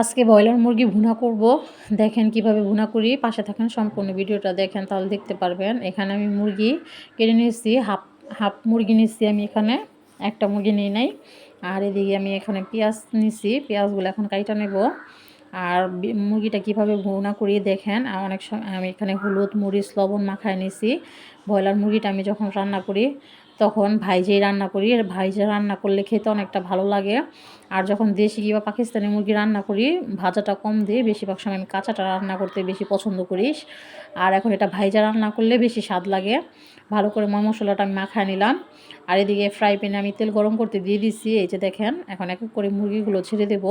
আজকে ব্রয়লার মুরগি ভুনা করব। দেখেন কীভাবে ভুনা করি। পাশে থাকেন সম্পূর্ণ ভিডিওটা দেখেন, তাহলে দেখতে পারবেন। এখানে আমি মুরগি কেটে নিয়েছি, হাফ হাফ মুরগি নিয়েছি আমি এখানে, একটা মুরগি নিয়ে নাই। আর এদিকে আমি এখানে পেঁয়াজ নিয়েছি, পেঁয়াজগুলো এখন কাইটা নেব। আর মুরগিটা কীভাবে ভুনা করিয়ে দেখেন অনেক সময় আমি এখানে হলুদ মরিচ, লবণ মাখায় নিয়েছি ব্রয়লার মুরগিটা আমি যখন রান্না করি, তখন ভাইজেই রান্না করি আর ভাইজে রান্না করলে খেতে অনেকটা ভালো লাগে। আর যখন দেশি কিংবা পাকিস্তানি মুরগি রান্না করি, ভাজাটা কম দিয়ে বেশিরভাগ সময় আমি কাঁচাটা রান্না করতে বেশি পছন্দ করি। আর এখন এটা ভাইজা রান্না করলে বেশি স্বাদ লাগে। ভালো করে ময় মশলাটা আমি মাখায় নিলাম। আর এদিকে ফ্রাই প্যানে আমি তেল গরম করতে দিয়ে দিচ্ছি এই যে দেখেন, এখন এক করে মুরগিগুলো ছেড়ে দেব।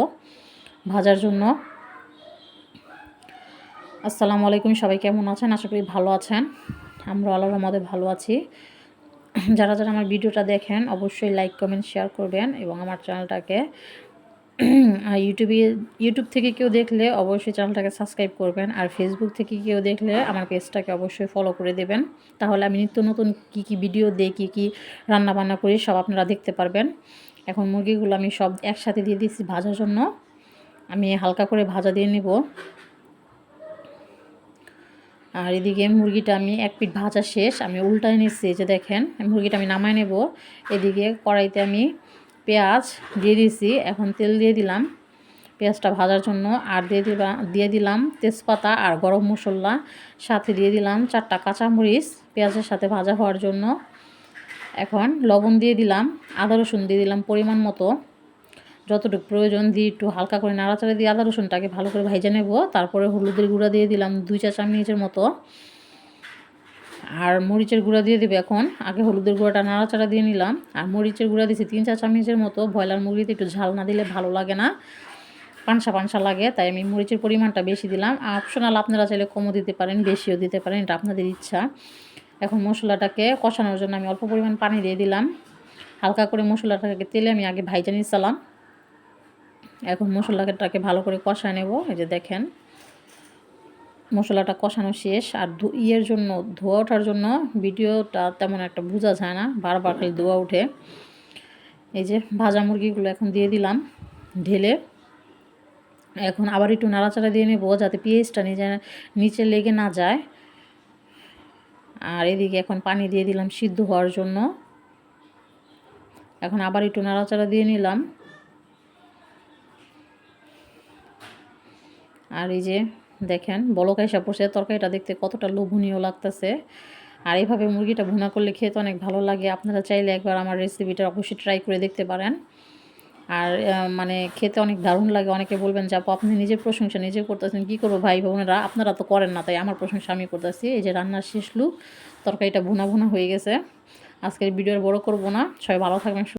ভাজার জন্য। আসসালামু আলাইকুম, সবাই কেমন আছেন? আশা করি ভালো আছেন। আমরা আল্লাহর রহমতে ভালো আছি। যারা যারা আমার ভিডিওটা দেখেন, অবশ্যই লাইক কমেন্ট শেয়ার করবেন এবং আমার চ্যানেলটাকে ইউটিউবে ইউটিউব থেকে কেউ দেখলে অবশ্যই চ্যানেলটাকে সাবস্ক্রাইব করবেন আর ফেসবুক থেকে কেউ দেখলে আমার পেজটাকে অবশ্যই ফলো করে দেবেন। তাহলে আমি নিত্য নতুন কী কী ভিডিও দিই কী কী রান্নাবান্না করি সব আপনারা দেখতে পারবেন। এখন মুরগিগুলো আমি সব একসাথে দিয়ে দিচ্ছি ভাজার জন্য। আমি হালকা করে ভাজা দিয়ে নেব। আর এদিকে মুরগিটা আমি এক পিঠ ভাজা শেষ, আমি উল্টায় নিচ্ছি যে দেখেন, মুরগিটা আমি নামায় নেব। এদিকে কড়াইতে আমি পেঁয়াজ দিয়ে দিয়েছি, এখন তেল দিয়ে দিলাম পেঁয়াজটা ভাজার জন্য। আর দিয়ে দিলাম দিয়ে দিলাম তেজপাতা আর গরম মশলা, সাথে দিয়ে দিলাম চারটা কাঁচামরিচ পেঁয়াজের সাথে ভাজা হওয়ার জন্য। এখন লবণ দিয়ে দিলাম, আদা রসুন দিয়ে দিলাম পরিমাণ মতো। যতটুকু প্রয়োজন দিয়ে একটু হালকা করে নাড়াচাড়া দিয়ে আদা রসুনটাকে ভালো করে ভাইজে নেব। তারপরে হলুদের গুঁড়া দিয়ে দিলাম দুই চা চামচের মতো। আর মরিচের গুঁড়া দিয়ে দেবে এখন। আগে হলুদের গুঁড়াটা নাড়াচাড়া দিয়ে নিলাম। আর মরিচের গুঁড়া দিয়েছি তিন চা চামচের মতো। ব্রয়লার মুরগিতে একটু ঝাল না দিলে ভালো লাগে না। পানসা পানসা লাগে, তাই আমি মরিচের পরিমাণটা বেশি দিলাম। অপশনাল আপনারা চাইলে কমও দিতে পারেন, বেশিও দিতে পারেন, এটা আপনাদের ইচ্ছা। এখন মশলাটাকে কষানোর জন্য আমি অল্প পরিমাণ পানি দিয়ে দিলাম। হালকা করে মশলাটাকে তেলে আমি আগে ভাইজা নিয়েছিলাম। এখন মশলাটাকে ভালো করে কষায় নেব। এই যে দেখেন, মশলাটা কষানো শেষ। আর ইয়ের জন্য, ধোয়া ওঠার জন্য ভিডিওটা তেমন একটা বোঝা যায় না, বারবার খালি ধোয়া উঠে এই যে ভাজা মুরগিগুলো এখন দিয়ে দিলাম ঢেলে। এখন আবার একটু নাড়াচাড়া দিয়ে নেব যাতে পেঁয়াজটা নিজে নিচে লেগে না যায়। আর এদিকে এখন পানি দিয়ে দিলাম সিদ্ধ হওয়ার জন্য। এখন আবার একটু নাড়াচাড়া দিয়ে নিলাম। আর এই যে দেখেন, বলক এসে পড়ছে, তরকারিটা দেখতে কতটা লোভনীয় লাগতেছে। আর এইভাবে মুরগিটা ভুনা করলে খেতে অনেক ভালো লাগে। আপনারা চাইলে একবার আমার রেসিপিটা অবশ্যই ট্রাই করে দেখতে পারেন। আর মানে খেতে অনেক দারুণ লাগে। অনেকে বলবেন যে, আপু, আপনি নিজের প্রশংসা নিজে করতেছেন, কী করব ভাই? বোনেরা, আপনারা তো করেন না, তাই আমার প্রশংসা আমি করতেছি। এই যে রান্নার শেষ লুক তরকারিটা ভুনা ভুনা হয়ে গেছে। আজকের ভিডিও বড় করব না। সবাই ভালো থাকবেন